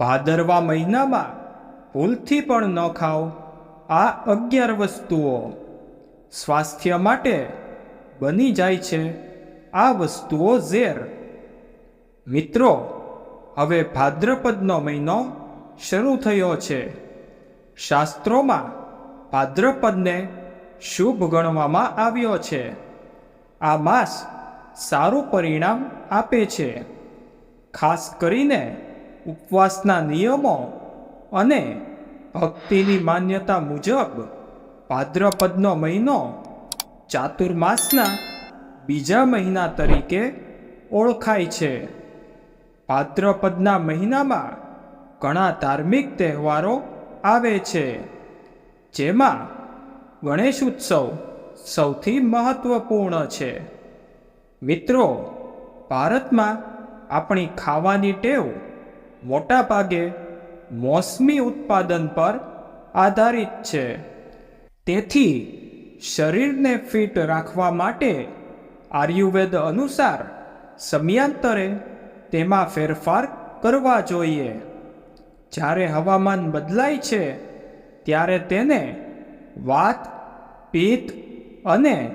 ભાદરવા મહિનામાં ભૂલથી પણ ન ખાઓ. આ અગિયાર વસ્તુઓ સ્વાસ્થ્ય માટે બની જાય છે. આ વસ્તુઓ ઝેર. મિત્રો, હવે ભાદ્રપદનો મહિનો શરૂ થયો છે. શાસ્ત્રોમાં ભાદ્રપદને શુભ ગણવામાં આવ્યો છે. આ માસ સારું પરિણામ આપે છે. ખાસ કરીને ઉપવાસના નિયમો અને ભક્તિની માન્યતા મુજબ ભાદ્રપદનો મહિનો ચાતુર્માસના બીજા મહિના તરીકે ઓળખાય છે. ભાદ્રપદના મહિનામાં ઘણા ધાર્મિક તહેવારો આવે છે, જેમાં ગણેશ ઉત્સવ સૌથી મહત્વપૂર્ણ છે. મિત્રો, ભારતમાં આપણી ખાવાની ટેવ મોટા ભાગે મોસમી ઉત્પાદન પર આધારિત છે. તેથી, શરીરને ફિટ રાખવા માટે આયુર્વેદ અનુસાર સમયાંતરે તેમાં ફેરફાર કરવા જોઈએ. જ્યારે હવામાન બદલાય છે, ત્યારે તેને વાત પિત્ત અને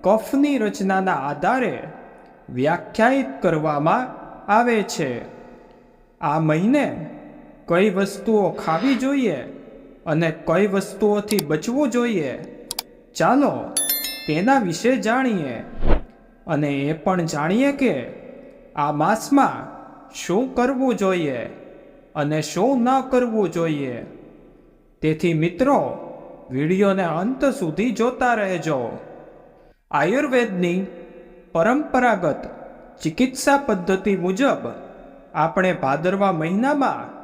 કફની રચનાના આધારે વ્યાખ્યાયિત કરવામાં આવે છે. આ મહિને કઈ વસ્તુઓ ખાવી જોઈએ અને કઈ વસ્તુઓથી બચવું જોઈએ, ચાલો તેના વિશે જાણીએ અને એ પણ જાણીએ કે આ માસમાં શું કરવું જોઈએ અને શું ન કરવું જોઈએ. તેથી મિત્રો, વિડીયોને અંત સુધી જોતા રહેજો. આયુર્વેદની પરંપરાગત ચિકિત્સા પદ્ધતિ મુજબ આપણે ભાદરવા મહિનામાં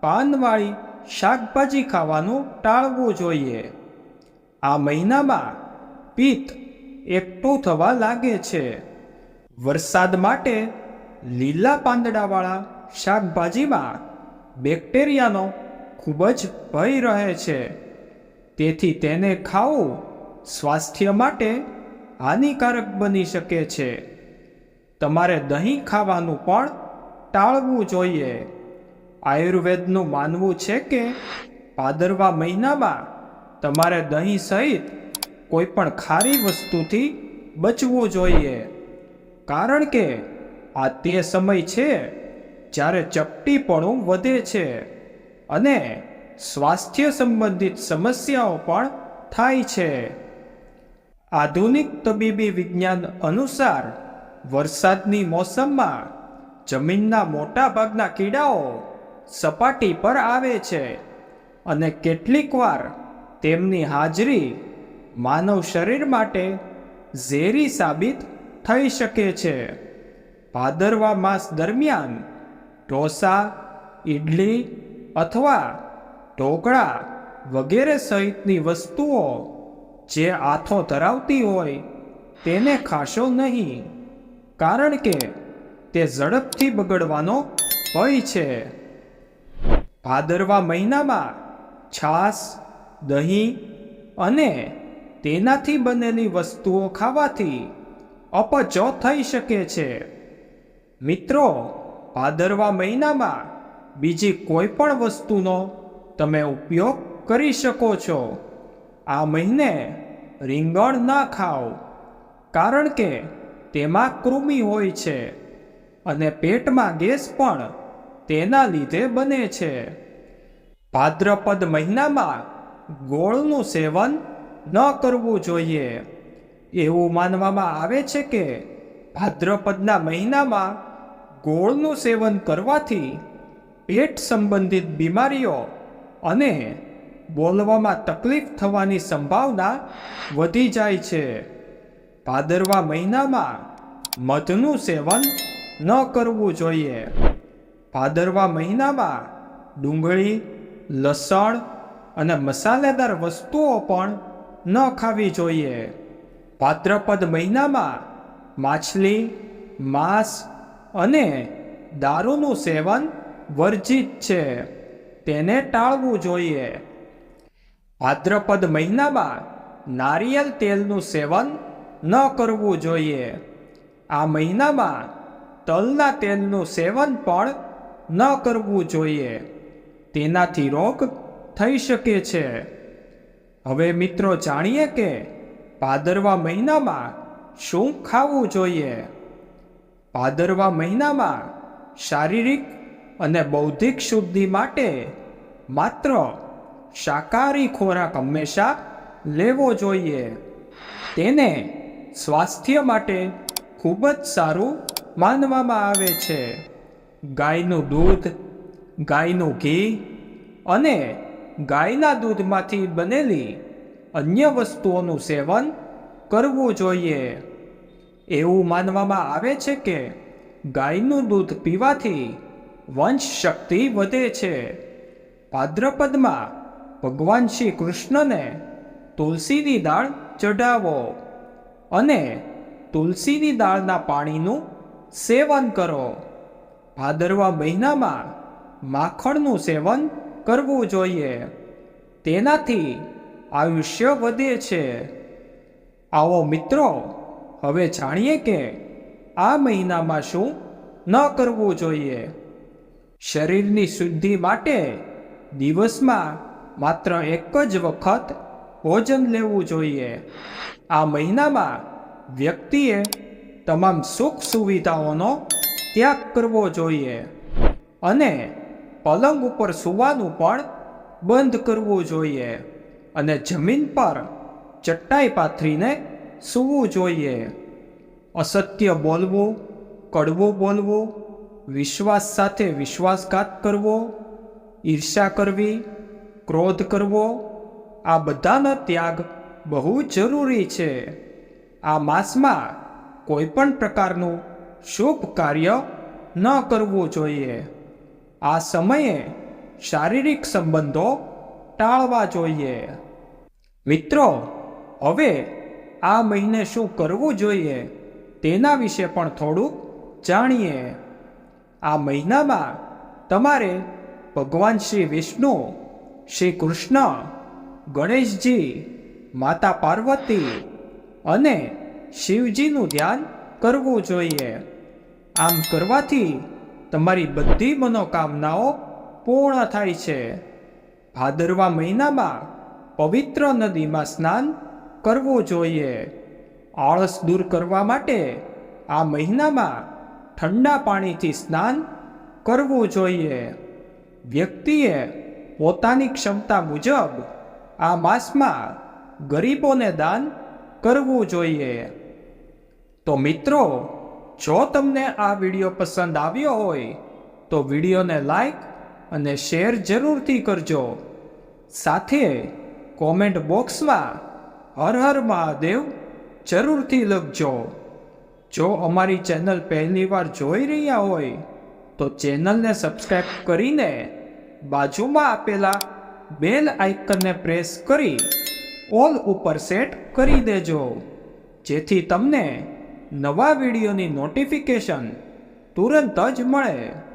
પાનવાળી શાકભાજી ખાવાનું ટાળવું જોઈએ. આ મહિનામાં પિત્ત એકઠું થવા લાગે છે. વરસાદ માટે લીલા પાંદડાવાળા શાકભાજીમાં બેક્ટેરિયાનો ખૂબ જ ભય રહે છે. તેથી તેને ખાવું સ્વાસ્થ્ય માટે હાનિકારક બની શકે છે. તમારે દહીં ખાવાનું પણ ટાળવું જોઈએ. આયુર્વેદનું માનવું છે કે ભાદરવા મહિનામાં તમારે દહીં સહિત કોઈ પણ ખારી વસ્તુથી બચવું જોઈએ. કારણ કે આ તે સમય છે જ્યારે ચપટીપણું વધે છે અને સ્વાસ્થ્ય સંબંધિત સમસ્યાઓ પણ થાય છે. આધુનિક તબીબી વિજ્ઞાન અનુસાર વરસાદની મોસમમાં જમીનના મોટા ભાગના કીડાઓ સપાટી પર આવે છે અને કેટલીકવાર તેમની હાજરી માનવ શરીર માટે ઝેરી સાબિત થઈ શકે છે. ભાદરવા માસ દરમિયાન ઢોસા ઇડલી અથવા ઢોકળા વગેરે સહિતની વસ્તુઓ જે આથો ધરાવતી હોય તેને ખાશો નહીં. કારણ કે તે ઝડપથી બગડવાનો ભય છે. ભાદરવા મહિનામાં છાશ, દહીં અને તેનાથી બનેલી વસ્તુઓ ખાવાથી અપચો થઈ શકે છે. મિત્રો, ભાદરવા મહિનામાં બીજી કોઈ પણ વસ્તુનો તમે ઉપયોગ કરી શકો છો. આ મહિને રીંગણ ના ખાઓ, કારણ કે તેમાં કૃમિ હોય છે. અને પેટમાં ગેસ પણ તેના લીધે બને છે. ભાદ્રપદ મહિનામાં ગોળનું સેવન ન કરવું જોઈએ. એવું માનવામાં આવે છે કે ભાદ્રપદના મહિનામાં ગોળનું સેવન કરવાથી પેટ સંબંધિત બીમારીઓ અને બોલવામાં તકલીફ થવાની સંભાવના વધી જાય છે. ભાદરવા મહિનામાં મધનું સેવન ન કરવું જોઈએ. ભાદરવા મહિનામાં ડુંગળી, લસણ અને મસાલેદાર વસ્તુઓ પણ ન ખાવી જોઈએ. ભાદ્રપદ મહિનામાં માછલી, માંસ અને દારૂનું સેવન વર્જિત છે. તેને ટાળવું જોઈએ. ભાદ્રપદ મહિનામાં નારિયેલ તેલનું સેવન ન કરવું જોઈએ. આ મહિનામાં તલના તેલનું સેવન પણ ન કરવું જોઈએ. તેનાથી રોગ થઈ શકે છે. હવે મિત્રો જાણીએ કે ભાદરવા મહિનામાં શું ખાવું જોઈએ? ભાદરવા મહિનામાં શારીરિક અને બૌદ્ધિક શુદ્ધિ માટે માત્ર શાકાહારી ખોરાક હંમેશા લેવો જોઈએ. તેને સ્વાસ્થ્ય માટે ખૂબ જ સારું માનવામાં આવે છે. ગાયનું દૂધ, ગાયનું ઘી અને ગાયના દૂધમાંથી બનેલી અન્ય વસ્તુઓનું સેવન કરવું જોઈએ. એવું માનવામાં આવે છે કે ગાયનું દૂધ પીવાથી વંશ શક્તિ વધે છે. ભાદ્રપદમાં ભગવાન શ્રી કૃષ્ણને તુલસીની દાળ ચઢાવો અને તુલસીની દાળના પાણીનું સેવન કરો. ભાદરવા મહિનામાં માખણનું સેવન કરવું જોઈએ. તેનાથી આયુષ્ય વધે છે. આવો મિત્રો, હવે જાણીએ કે આ મહિનામાં શું ન કરવું જોઈએ. શરીરની શુદ્ધિ માટે દિવસમાં માત્ર એક જ વખત ભોજન લેવું જોઈએ. આ મહિનામાં વ્યક્તિએ તમામ સુખ સુવિધાઓનો ત્યાગ કરવો જોઈએ અને પલંગ ઉપર સૂવાનું પણ બંધ કરવું જોઈએ અને જમીન પર ચટ્ટાઈ પાથરીને સૂવું જોઈએ. અસત્ય બોલવું, કડવું બોલવું, વિશ્વાસ સાથે વિશ્વાસઘાત કરવો ઈર્ષા કરવી, ક્રોધ કરવો, આ બધાનો ત્યાગ બહુ જરૂરી છે. આ માસમાં કોઈ પણ પ્રકારનું શુભ કાર્ય ન કરવું જોઈએ. આ સમયે શારીરિક સંબંધો ટાળવા જોઈએ. મિત્રો, હવે આ મહિને શું કરવું જોઈએ તેના વિશે પણ થોડુંક જાણીએ. આ મહિનામાં તમારે ભગવાન શ્રી વિષ્ણુ, શ્રી કૃષ્ણ, ગણેશજી, માતા પાર્વતી અને શિવજીનું ધ્યાન કરવું જોઈએ. આમ કરવાથી તમારી બધી મનોકામનાઓ પૂર્ણ થાય છે. ભાદરવા મહિનામાં પવિત્ર નદીમાં સ્નાન કરવું જોઈએ. આળસ દૂર કરવા માટે આ મહિનામાં ઠંડા પાણીથી સ્નાન કરવું જોઈએ. વ્યક્તિએ પોતાની ક્ષમતા મુજબ આ માસમાં ગરીબોને દાન કરવું જોઈએ. તો મિત્રો, જો તમને આ વીડિયો પસંદ આવ્યો હોય, તો વિડીયોને લાઈક અને શેર જરૂરથી કરજો. સાથે કોમેન્ટ બોક્સમાં હર હર મહાદેવ જરૂરથી લખજો. જો અમારી ચેનલ પહેલીવાર જોઈ રહ્યા હોય, તો ચેનલને સબસ્ક્રાઈબ કરીને બાજુમાં આપેલા બેલ આઇકનને પ્રેસ કરી ઓલ ઉપર સેટ કરી દેજો. જેથી તમને નવા વિડીયોની નોટિફિકેશન તુરંત જ મળે.